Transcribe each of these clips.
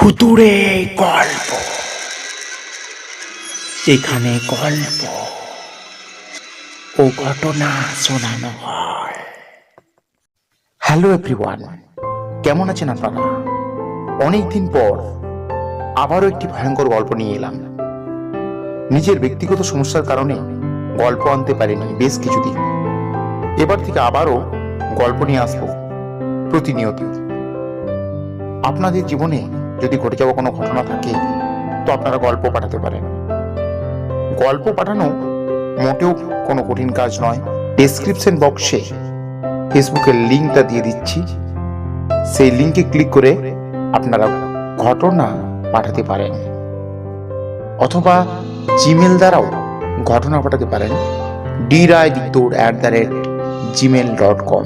ভুতুরে গল্প। এখানে গল্প ও ঘটনা শোনানো হয়। হ্যালো এভরিওয়ান, কেমন আছেন আপনারা? অনেকদিন পর আবারও একটি ভয়ঙ্কর গল্প নিয়ে এলাম। নিজের ব্যক্তিগত সমস্যার কারণে গল্প আনতে পারিনি বেশ কিছুদিন। এবার থেকে আবারও গল্প নিয়ে আসব প্রতিনিয়ত। আপনাদের জীবনে যদি ঘটে যাওয়া কোনো ঘটনা থাকে, তো আপনারা গল্প পাঠাতে পারেন। গল্প পাঠানো মোটেও কোনো কঠিন কাজ নয়। ডেসক্রিপশন বক্সে ফেসবুকের লিঙ্কটা দিয়ে দিচ্ছি। সেই লিঙ্কে ক্লিক করে আপনারা ঘটনা পাঠাতে পারেন। অথবা জিমেল দ্বারাও ঘটনা পাঠাতে পারেন। ডি রায় দৌড় at the rate Gmail dot com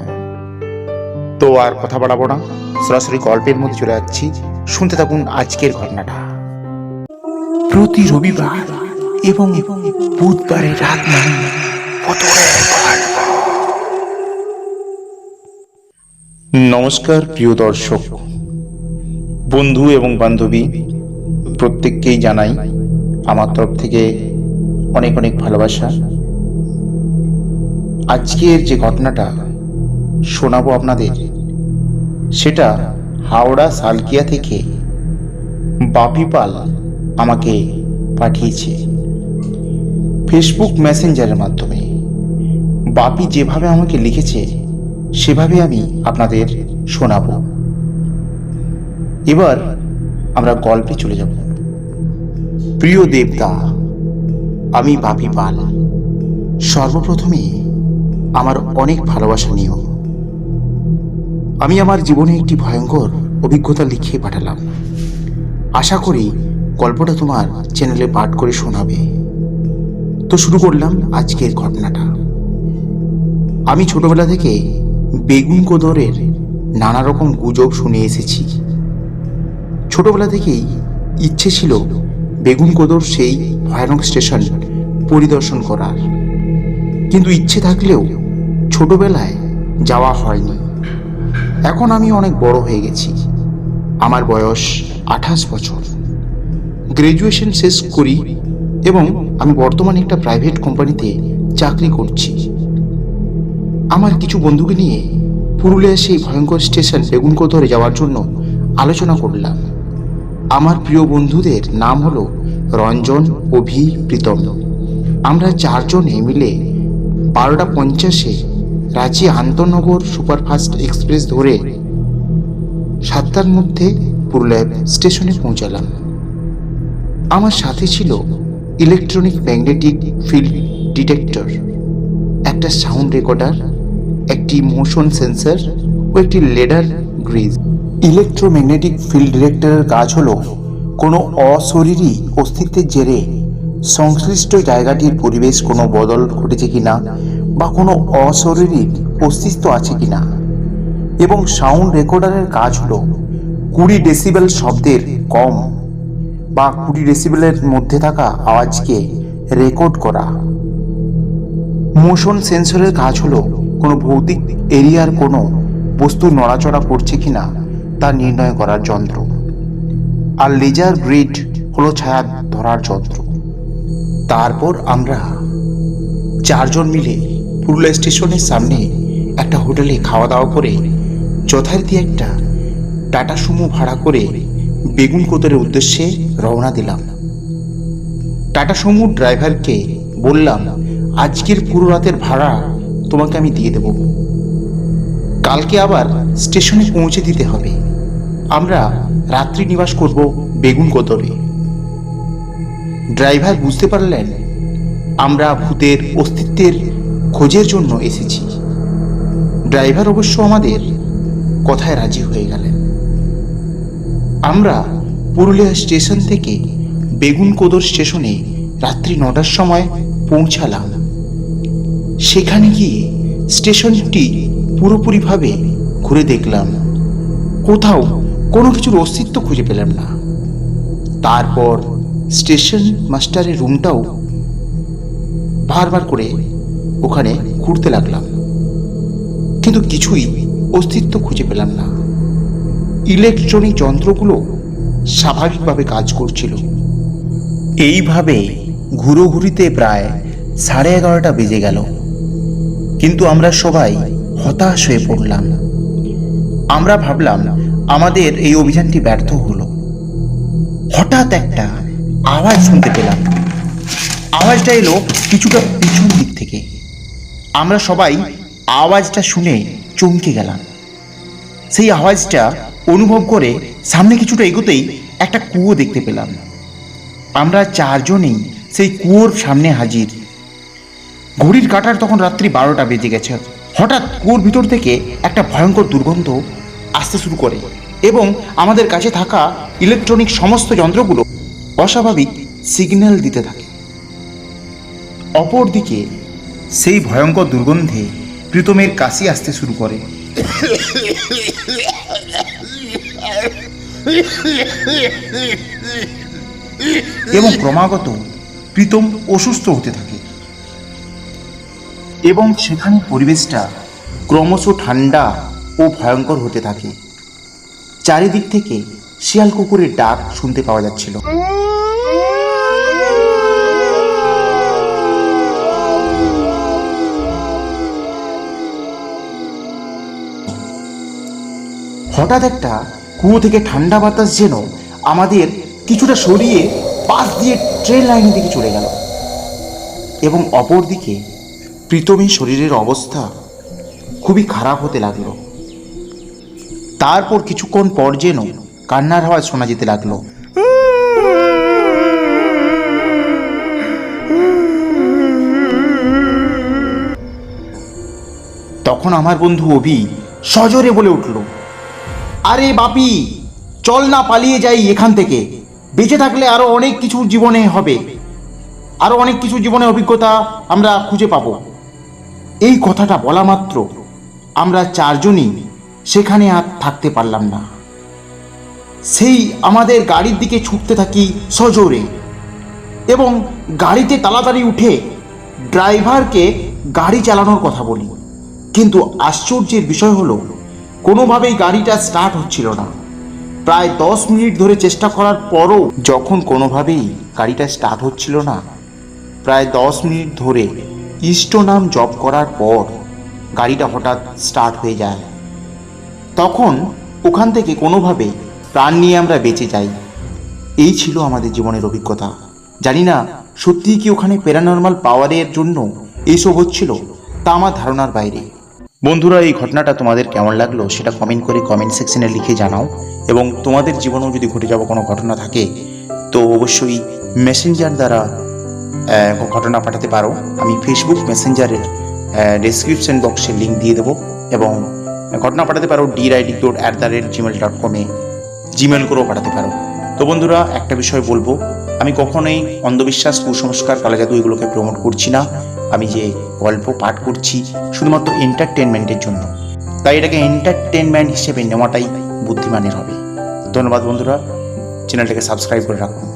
তো আর কথা বাড়াবো না। সরাসরি গল্পের মধ্যে চলে যাচ্ছি। শুনতে থাকুন আজকের ঘটনাটা। প্রতি রবিবার এবং বুধবারে রাত মানে নমস্কার প্রিয় দর্শক। বন্ধু এবং বান্ধবী প্রত্যেককেই জানাই আমার তরফ থেকে অনেক অনেক ভালোবাসা। আজকের যে ঘটনাটা শোনাবো আপনাদের সেটা হাওড়া সালকিয়া থেকে বাপি পাল আমাকে পাঠিয়েছে। ফেসবুক মেসেঞ্জারের মাধ্যমে। বাপি যেভাবে আমাকে লিখেছে, সেভাবে আমি আপনাদের শোনাবো। এবার আমরা গল্পে চলে যাব। প্রিয় দেবদা আমি বাপি পাল সর্বপ্রথমে আমার অনেক ভালোবাসা নিও। আমি আমার জীবনে একটি ভয়ঙ্কর অভিজ্ঞতা লিখে পাঠালাম। আশা করি গল্পটা তোমার চ্যানেলে পাঠ করে শোনাবে। তো শুরু করলাম আজকের ঘটনাটা। আমি ছোটবেলা থেকে বেগুন কোদরের নানা রকম গুজব শুনে এসেছি। ছোটবেলা থেকেই ইচ্ছে ছিল বেগুন কোদর সেই ভয়ানক স্টেশন পরিদর্শন করার। কিন্তু ইচ্ছে থাকলেও ছোটবেলায় যাওয়া হয়নি। এখন আমি অনেক বড় হয়ে গেছি। আমার বয়স আঠাশ বছর। গ্রাজুয়েশন শেষ করি এবং আমি বর্তমানে একটা প্রাইভেট কোম্পানিতে চাকরি করছি। আমার কিছু বন্ধুকে নিয়ে পুরুলিয়া সেই ভয়ঙ্কর স্টেশন বেগুনকোদরে যাওয়ার জন্য আলোচনা করলাম। আমার প্রিয় বন্ধুদের নাম হলো রঞ্জন, অভি, প্রীতম। আমরা চারজনে মিলে বারোটা পঞ্চাশে রাঁচি আন্তনগর সুপারফাস্ট এক্সপ্রেস ধরে সাতটার মধ্যে পুরুলিয়া স্টেশনে পৌঁছালাম। আমার সাথে ছিল ইলেকট্রনিক ম্যাগনেটিক ফিল্ড ডিটেক্টর একটা সাউন্ড রেকর্ডার একটি মোশন সেন্সর ও একটি লেডার গ্রিজ ইলেকট্রোম্যাগনেটিক ফিল্ড ডিটেক্টরের কাজ হলো কোনো অশরীরী অস্তিত্বের জেরে সংশ্লিষ্ট জায়গাটির পরিবেশ কোনো বদল ঘটেছে কিনা বা কোনো অশরীরী অস্তিত্ব আছে কিনা। এবং সাউন্ড রেকর্ডারের কাজ হলো কুড়ি ডেসিবেল শব্দের কম বা কুড়ি ডেসিবেলের মধ্যে থাকা আওয়াজকে রেকর্ড করা। মোশন সেন্সরের কাজ হলো কোনো ভৌতিক এরিয়ার কোনো বস্তু নড়াচড়া করছে কিনা তা নির্ণয় করার যন্ত্র। আর লেজার গ্রিড হলো ছায়া ধরার যন্ত্র। তারপর আমরা চারজন মিলে পুরুলিয়া স্টেশনের সামনে একটা হোটেলে খাওয়া দাওয়া করে যথারীতি একটা টাটা সুমো ভাড়া করে বেগুন কোদরের উদ্দেশ্যে রওনা দিলাম। টাটা সুমো ড্রাইভারকে বললাম, আজকের পুরো রাতের ভাড়া তোমাকে আমি দিয়ে দেব। কালকে আবার স্টেশনে পৌঁছে দিতে হবে। আমরা রাত্রি নিবাস করব বেগুন কোদরে ড্রাইভার বুঝতে পারলেন, আমরা ভূতের অস্তিত্বের খোঁজের জন্য এসেছি। ড্রাইভার অবশ্য আমাদের কথায় রাজি হয়ে গেলেন। আমরা পুরুলিয়া স্টেশন থেকে বেগুনকোদর স্টেশনে রাত্রি নটার সময় পৌঁছালাম। সেখানে গিয়ে স্টেশনটি পুরোপুরিভাবে ঘুরে দেখলাম। কোথাও কোনো কিছুর অস্তিত্ব খুঁজে পেলাম না। তারপর স্টেশন মাস্টারের রুমটাও বারবার করে ওখানে ঘুরতে লাগলাম। কিন্তু কিছুই অস্তিত্ব খুঁজে পেলাম না। ইলেকট্রনিক যন্ত্রগুলো স্বাভাবিকভাবে কাজ করছিল। এইভাবে ঘুরোঘুরিতে প্রায় সাড়ে এগারোটা বেজে গেল। কিন্তু আমরা সবাই হতাশ হয়ে পড়লাম। আমরা ভাবলাম আমাদের এই অভিযানটি ব্যর্থ হলো। হঠাৎ একটা আওয়াজ শুনতে পেলাম। আওয়াজটা এলো কিছুটা পিছন দিক থেকে। আমরা সবাই আওয়াজটা শুনে চমকে গেলাম। সেই আওয়াজটা অনুভব করে সামনে কিছুটা এগোতেই একটা কুয়ো দেখতে পেলাম। আমরা চারজনেই সেই কুয়োর সামনে হাজির। ঘড়ির কাটার তখন রাত্রি বারোটা বেজে গেছে। হঠাৎ কুয়োর ভিতর থেকে একটা ভয়ঙ্কর দুর্গন্ধ আসতে শুরু করে এবং আমাদের কাছে থাকা ইলেকট্রনিক সমস্ত যন্ত্রগুলো অস্বাভাবিক সিগন্যাল দিতে থাকে। অপরদিকে সেই ভয়ঙ্কর দুর্গন্ধে প্রীতমের কাশি আসতে শুরু করে। এবং ক্রমাগত প্রীতম অসুস্থ হতে থাকে। এবং সেখানে পরিবেশটা ক্রমশ ঠান্ডা ও ভয়ঙ্কর হতে থাকে। চারিদিক থেকে শিয়াল কুকুরের ডাক শুনতে পাওয়া যাচ্ছিল। হঠাৎ একটা কুয়ো থেকে ঠান্ডা বাতাস যেন আমাদের কিছুটা সরিয়ে পাশ দিয়ে ট্রেন লাইনের দিকে চলে গেল। এবং অপরদিকে প্রীতমের শরীরের অবস্থা খুবই খারাপ হতে লাগল। তারপর কিছুক্ষণ পর যেন কান্নার আওয়াজ শোনা যেতে লাগল। তখন আমার বন্ধু অভি সজোরে বলে উঠল আরে বাপি, চল না পালিয়ে যাই এখান থেকে। বেঁচে থাকলে আরও অনেক কিছু জীবনে হবে। আরও অনেক কিছু জীবনে অভিজ্ঞতা আমরা খুঁজে পাবো। এই কথাটা বলা মাত্র আমরা চারজনই সেখানে আর থাকতে পারলাম না। সেই আমাদের গাড়ির দিকে ছুটতে থাকি সজোরে এবং গাড়িতে তাড়াতাড়ি উঠে ড্রাইভারকে গাড়ি চালানোর কথা বলি। কিন্তু আশ্চর্যের বিষয় হলো কোনোভাবেই গাড়িটা স্টার্ট হচ্ছিল না। প্রায় দশ মিনিট ধরে চেষ্টা করার পরও যখন কোনোভাবেই গাড়িটা স্টার্ট হচ্ছিল না, প্রায় দশ মিনিট ধরে ইষ্ট নাম জপ করার পর গাড়িটা হঠাৎ স্টার্ট হয়ে যায়। তখন ওখান থেকে কোনোভাবে প্রাণ নিয়ে আমরা বেঁচে যাই। এই ছিল আমাদের জীবনের অভিজ্ঞতা। জানি না, সত্যিই কি ওখানে প্যারানর্মাল পাওয়ারের জন্য এইসব হচ্ছিল? তা আমার ধারণার বাইরে। বন্ধুরা, এই ঘটনাটা তোমাদের কেমন লাগল সেটা কমেন্ট করে কমেন্ট সেকশনে লিখে জানাও এবং তোমাদের জীবনেও যদি ঘটে যাওয়া কোনো ঘটনা থাকে, তো অবশ্যই মেসেঞ্জার দ্বারা ঘটনা পাঠাতে পারো। আমি ফেসবুক মেসেঞ্জারের ডেসক্রিপশন বক্সে লিঙ্ক দিয়ে দেবো এবং ঘটনা পাঠাতে পারো D রাইডি dot at the rate Gmail dot কমে জিমেল করেও পাঠাতে পারো। তো বন্ধুরা, একটা বিষয় বলব, আমি কখনোই অন্ধবিশ্বাস, কুসংস্কার, কালাজাদু এগুলোকে প্রমোট করছি না। আমি যে গল্প পাঠ করছি শুধুমাত্র এন্টারটেনমেন্টের জন্য। তাই এটাকে এন্টারটেনমেন্ট হিসেবে নেওয়াটাই বুদ্ধিমানের হবে। ধন্যবাদ বন্ধুরা। চ্যানেলটাকে সাবস্ক্রাইব করে রাখুন।